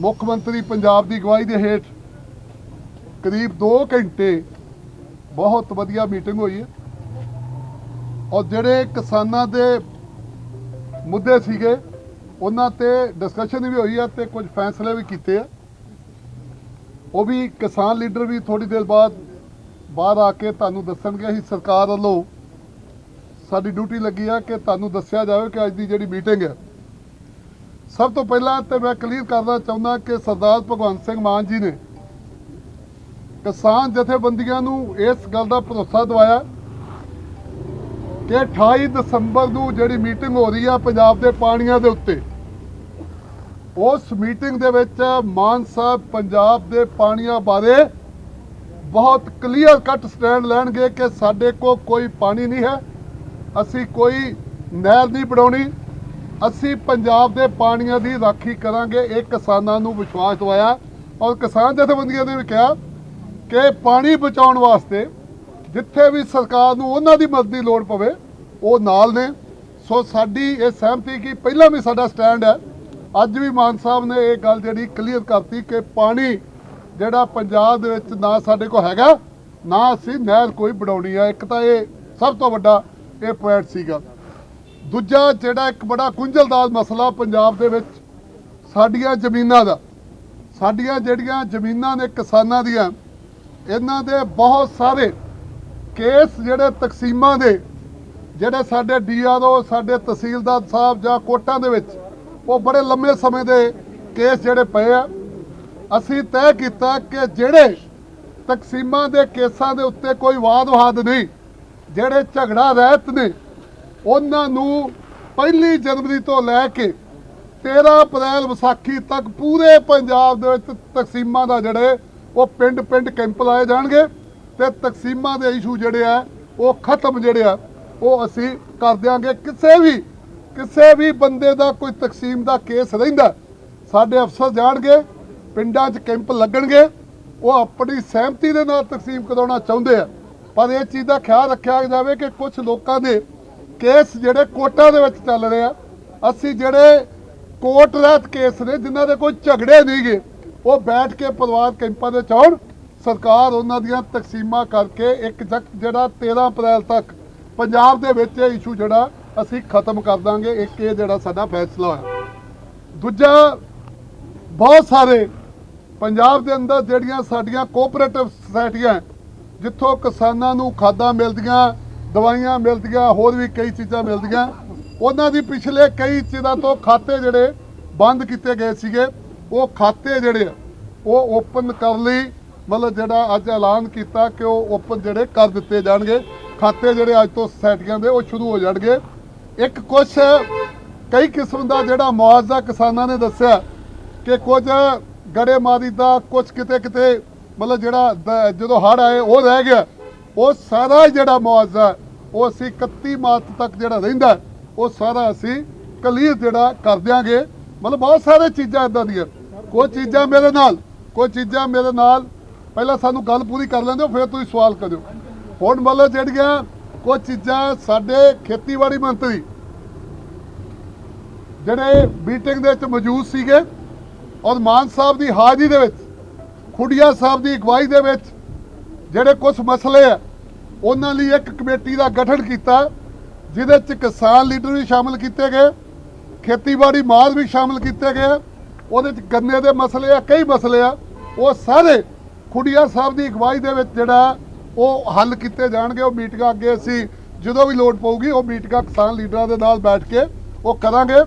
ਮੁੱਖ ਮੰਤਰੀ ਪੰਜਾਬ ਦੀ ਅਗਵਾਈ ਦੇ ਹੇਠ ਕਰੀਬ 2 ਘੰਟੇ ਬਹੁਤ ਵਧੀਆ ਮੀਟਿੰਗ ਹੋਈ ਹੈ। ਔਰ ਜਿਹੜੇ ਕਿਸਾਨਾਂ ਦੇ ਮੁੱਦੇ ਸੀਗੇ, ਉਹਨਾਂ ਤੇ ਡਿਸਕਸ਼ਨ ਵੀ ਹੋਈ ਹੈ ਤੇ ਕੁਝ ਫੈਸਲੇ ਵੀ ਕੀਤੇ ਆ ਉਹ ਵੀ ਕਿਸਾਨ ਲੀਡਰ ਵੀ ਥੋੜੀ ਦੇਰ ਬਾਅਦ ਬਾਹਰ ਆ ਕੇ ਤੁਹਾਨੂੰ ਦੱਸਣਗੇ। ਅਸੀਂ ਸਰਕਾਰ ਵੱਲੋਂ ਸਾਡੀ ਡਿਊਟੀ ਲੱਗੀ ਆ ਕਿ ਤੁਹਾਨੂੰ ਦੱਸਿਆ ਜਾਵੇ ਕਿ ਅੱਜ ਦੀ ਜਿਹੜੀ ਮੀਟਿੰਗ ਹੈ ਸਭ ਤੋਂ ਪਹਿਲਾਂ ਤੇ ਮੈਂ ਕਲੀਅਰ ਕਰਨਾ ਚਾਹੁੰਦਾ ਕਿ ਸਰਦਾਰ ਭਗਵੰਤ ਸਿੰਘ ਮਾਨ ਜੀ ਨੇ ਕਿਸਾਨ ਜਥੇਬੰਦੀਆਂ ਨੂੰ ਇਸ ਗੱਲ ਦਾ ਭਰੋਸਾ ਦਵਾਇਆ ਕਿ 28 ਦਸੰਬਰ ਨੂੰ ਜਿਹੜੀ ਮੀਟਿੰਗ ਹੋ ਰਹੀ ਆ ਪੰਜਾਬ ਦੇ ਪਾਣੀਆਂ ਦੇ ਉੱਤੇ, ਉਸ ਮੀਟਿੰਗ ਦੇ ਵਿੱਚ ਮਾਨ ਸਾਹਿਬ ਪੰਜਾਬ ਦੇ ਪਾਣੀਆਂ ਬਾਰੇ ਬਹੁਤ ਕਲੀਅਰ ਕੱਟ ਸਟੈਂਡ ਲੈਣਗੇ ਕਿ ਸਾਡੇ ਕੋਲ ਕੋਈ ਪਾਣੀ ਨਹੀਂ ਹੈ, ਅਸੀਂ ਕੋਈ ਨਹਿਰ ਨਹੀਂ ਬਣਾਉਣੀ। ਅਸੀਂ ਪੰਜਾਬ ਦੇ ਪਾਣੀਆਂ ਦੀ ਰਾਖੀ ਕਰਾਂਗੇ। ਇਹ ਕਿਸਾਨਾਂ ਨੂੰ ਵਿਸ਼ਵਾਸ ਦਿਵਾਇਆ ਔਰ ਕਿਸਾਨ ਜਥੇਬੰਦੀਆਂ ਨੇ ਵੀ ਕਿਹਾ ਕਿ ਪਾਣੀ ਬਚਾਉਣ ਵਾਸਤੇ ਜਿੱਥੇ ਵੀ ਸਰਕਾਰ ਨੂੰ ਉਹਨਾਂ ਦੀ ਮਦਦ ਦੀ ਲੋੜ ਪਵੇ, ਉਹ ਨਾਲ ਨੇ। ਸੋ ਸਾਡੀ ਇਹ ਸਹਿਮਤੀ ਕਿ ਪਹਿਲਾਂ ਵੀ ਸਾਡਾ ਸਟੈਂਡ ਹੈ। ਅੱਜ ਵੀ ਮਾਨ ਸਾਹਿਬ ਨੇ ਇਹ ਗੱਲ ਜਿਹੜੀ ਕਲੀਅਰ ਕਰਤੀ ਕਿ ਪਾਣੀ ਜਿਹੜਾ ਪੰਜਾਬ ਦੇ ਵਿੱਚ ਨਾ ਸਾਡੇ ਕੋਲ ਹੈਗਾ, ਨਾ ਅਸੀਂ ਨਹਿਰ ਕੋਈ ਬਣਾਉਣੀ ਆ ਇੱਕ ਤਾਂ ਇਹ ਸਭ ਤੋਂ ਵੱਡਾ ਇਹ ਪੁਆਇੰਟ ਸੀਗਾ। ਦੂਜਾ ਜਿਹੜਾ ਇੱਕ ਬੜਾ ਗੁੰਝਲਦਾਰ ਮਸਲਾ ਪੰਜਾਬ ਦੇ ਵਿੱਚ ਸਾਡੀਆਂ ਜ਼ਮੀਨਾਂ ਦਾ, ਸਾਡੀਆਂ ਜਿਹੜੀਆਂ ਜ਼ਮੀਨਾਂ ਨੇ ਕਿਸਾਨਾਂ ਦੀਆਂ, ਇਹਨਾਂ ਦੇ ਬਹੁਤ ਸਾਰੇ ਕੇਸ ਜਿਹੜੇ ਤਕਸੀਮਾਂ ਦੇ, ਜਿਹੜੇ ਸਾਡੇ ਡੀਆਰਓ, ਸਾਡੇ ਤਹਿਸੀਲਦਾਰ ਸਾਹਿਬ ਜਾਂ ਕੋਟਾਂ ਦੇ ਵਿੱਚ, ਉਹ ਬੜੇ ਲੰਮੇ ਸਮੇਂ ਦੇ ਕੇਸ ਜਿਹੜੇ ਪਏ ਆ। ਅਸੀਂ ਤੈਅ ਕੀਤਾ ਕਿ ਜਿਹੜੇ ਤਕਸੀਮਾਂ ਦੇ ਕੇਸਾਂ ਦੇ ਉੱਤੇ ਕੋਈ ਵਾਦ ਵਾਦ ਨਹੀਂ, ਜਿਹੜੇ ਝਗੜਾ ਰਹਿਤ ਨੇ ਉਹਨਾਂ ਨੂੰ ਪਹਿਲੀ ਜਨਵਰੀ ਤੋਂ ਲੈ ਕੇ 13 ਅਪ੍ਰੈਲ ਵਿਸਾਖੀ ਤੱਕ ਪੂਰੇ ਪੰਜਾਬ ਦੇ ਵਿੱਚ ਤਕਸੀਮਾਂ ਦਾ ਜਿਹੜੇ ਉਹ ਪਿੰਡ-ਪਿੰਡ ਕੈਂਪ ਲਾਏ ਜਾਣਗੇ ਤੇ ਤਕਸੀਮਾਂ ਦੇ ਇਸ਼ੂ ਜਿਹੜੇ ਆ, ਉਹ ਖਤਮ ਜਿਹੜੇ ਆ, ਉਹ ਅਸੀਂ ਕਰ ਦਿਆਂਗੇ। ਕਿਸੇ ਵੀ ਕਿਸੇ ਵੀ ਬੰਦੇ ਦਾ ਕੋਈ ਤਕਸੀਮ ਦਾ ਕੇਸ ਰਹਿੰਦਾ, ਸਾਡੇ ਅਫਸਰ ਜਾਣਗੇ, ਪਿੰਡਾਂ 'ਚ ਕੈਂਪ ਲੱਗਣਗੇ, ਉਹ ਆਪਣੀ ਸਹਿਮਤੀ ਦੇ ਨਾਲ ਤਕਸੀਮ ਕਰਾਉਣਾ ਚਾਹੁੰਦੇ ਆ। ਪਰ ਇਹ ਚੀਜ਼ ਦਾ ਖਿਆਲ ਰੱਖਿਆ ਜਾਵੇ ਕਿ ਕੁਝ ਲੋਕਾਂ ਦੇ ਕੇਸ ਜਿਹੜੇ ਕੋਰਟਾਂ ਦੇ ਵਿੱਚ ਚੱਲ ਰਹੇ ਆ, ਅਸੀਂ ਜਿਹੜੇ ਕੋਰਟ ਰਹਿਤ ਕੇਸ ਨੇ, ਜਿਨ੍ਹਾਂ ਦੇ ਕੋਈ ਝਗੜੇ ਨਹੀਂਗੇ ਉਹ ਬੈਠ ਕੇ ਪਰਿਵਾਰ ਕੈਂਪਾਂ ਦੇ ਚੌੜ ਸਰਕਾਰ ਉਹਨਾਂ ਦੀਆਂ ਤਕਸੀਮਾਂ ਕਰਕੇ ਇੱਕ ਜਕ ਜਿਹੜਾ 13 ਅਪ੍ਰੈਲ ਤੱਕ ਪੰਜਾਬ ਦੇ ਵਿੱਚ ਇਹ ਇਸ਼ੂ ਜਿਹੜਾ, ਅਸੀਂ ਖਤਮ ਕਰ ਦਾਂਗੇ। ਇੱਕ ਇਹ ਜਿਹੜਾ ਸਾਡਾ ਫੈਸਲਾ ਹੋਇਆ। ਦੂਜਾ, ਬਹੁਤ ਸਾਰੇ ਪੰਜਾਬ ਦੇ ਅੰਦਰ ਜਿਹੜੀਆਂ ਸਾਡੀਆਂ ਕੋਆਪਰੇਟਿਵ ਸੁਸਾਇਟੀਆਂ ਜਿੱਥੋਂ ਕਿਸਾਨਾਂ ਨੂੰ ਖਾਦਾਂ ਮਿਲਦੀਆਂ ਦਵਾਈਆਂ ਮਿਲਦੀਆਂ ਹੋਰ ਵੀ ਕਈ ਚੀਜ਼ਾਂ ਮਿਲਦੀਆਂ ਉਹਨਾਂ ਦੀ ਪਿਛਲੇ ਕਈ ਚੀਜ਼ਾਂ ਤੋਂ ਖਾਤੇ ਜਿਹੜੇ ਬੰਦ ਕੀਤੇ ਗਏ ਸੀਗੇ, ਉਹ ਖਾਤੇ ਜਿਹੜੇ ਉਹ ਓਪਨ ਕਰ ਲਈ। ਮਤਲਬ ਜਿਹੜਾ ਅੱਜ ਐਲਾਨ ਕੀਤਾ ਕਿ ਉਹ ਓਪਨ ਜਿਹੜੇ ਕਰ ਦਿੱਤੇ ਜਾਣਗੇ। ਖਾਤੇ ਜਿਹੜੇ ਅੱਜ ਤੋਂ ਸੋਸਾਇਟੀਆਂ ਦੇ, ਉਹ ਸ਼ੁਰੂ ਹੋ ਜਾਣਗੇ। ਇੱਕ ਕੁਛ ਕਈ ਕਿਸਮ ਦਾ ਜਿਹੜਾ ਮੁਆਵਜ਼ਾ ਕਿਸਾਨਾਂ ਨੇ ਦੱਸਿਆ ਕਿ ਕੁਝ ਗੜੇਮਾਰੀ ਦਾ ਕੁਝ ਕਿਤੇ ਕਿਤੇ ਮਤਲਬ ਜਿਹੜਾ ਦ- ਜਦੋਂ ਹੜ ਆਏ, ਉਹ ਰਹਿ ਗਿਆ। ਉਹ ਸਾਰਾ ਹੀ ਜਿਹੜਾ ਮੁਆਵਜ਼ਾ ਉਹ ਅਸੀਂ 31 ਮਾਰਚ ਤੱਕ ਜਿਹੜਾ ਰਹਿੰਦਾ ਉਹ ਸਾਰਾ ਅਸੀਂ ਕਲੀਅਰ ਜਿਹੜਾ ਕਰ ਦਿਆਂਗੇ। ਮਤਲਬ ਬਹੁਤ ਸਾਰੇ ਚੀਜ਼ਾਂ ਇਦਾਂ ਦੀਆਂ। ਕੋਈ ਚੀਜ਼ਾਂ ਮੇਰੇ ਨਾਲ, ਕੋਈ ਚੀਜ਼ਾਂ ਮੇਰੇ ਨਾਲ। ਪਹਿਲਾਂ ਸਾਨੂੰ ਗੱਲ ਪੂਰੀ ਕਰ ਲੈਂਦੇ ਹੋ, ਫਿਰ ਤੁਸੀਂ ਸਵਾਲ ਕਰਿਓ। ਹੁਣ ਮਤਲਬ ਜਿਹੜੀਆਂ ਕੁਝ ਚੀਜ਼ਾਂ ਸਾਡੇ ਖੇਤੀਬਾੜੀ ਮੰਤਰੀ ਜਿਹੜੇ ਮੀਟਿੰਗ ਦੇ ਵਿੱਚ ਮੌਜੂਦ ਸੀਗੇ, ਔਰ ਮਾਨ ਸਾਹਿਬ ਦੀ ਹਾਜ਼ਰੀ ਦੇ ਵਿੱਚ, ਖੁੱਡੀਆ ਸਾਹਿਬ ਦੀ ਅਗਵਾਈ ਦੇ ਵਿੱਚ ਜਿਹੜੇ ਕੁਝ ਮਸਲੇ ਆ ਉਹਨਾਂ ਲਈ ਇੱਕ ਕਮੇਟੀ ਦਾ ਗਠਨ ਕੀਤਾ, ਜਿਹਦੇ ਚ ਕਿਸਾਨ ਲੀਡਰ ਵੀ ਸ਼ਾਮਲ ਕੀਤੇ ਗਏ, ਖੇਤੀਬਾੜੀ ਮਾਲ ਵੀ ਸ਼ਾਮਲ ਕੀਤੇ ਗਏ। ਉਹਦੇ ਚ ਗੰਨੇ ਦੇ ਮਸਲੇ ਆ, ਕਈ ਮਸਲੇ ਆ। ਉਹ ਸਾਰੇ ਖੁੱਡੀਆ ਸਾਹਿਬ ਦੀ ਅਗਵਾਈ ਦੇ ਵਿੱਚ ਜਿਹੜਾ ਉਹ ਹੱਲ ਕੀਤੇ ਜਾਣਗੇ। ਉਹ ਮੀਟਿੰਗਾਂ ਅੱਗੇ ਅਸੀਂ ਜਦੋਂ ਵੀ ਲੋੜ ਪਊਗੀ, ਉਹ ਮੀਟਿੰਗਾਂ ਕਿਸਾਨ ਲੀਡਰਾਂ ਦੇ ਨਾਲ ਬੈਠ ਕੇ ਉਹ ਕਰਾਂਗੇ।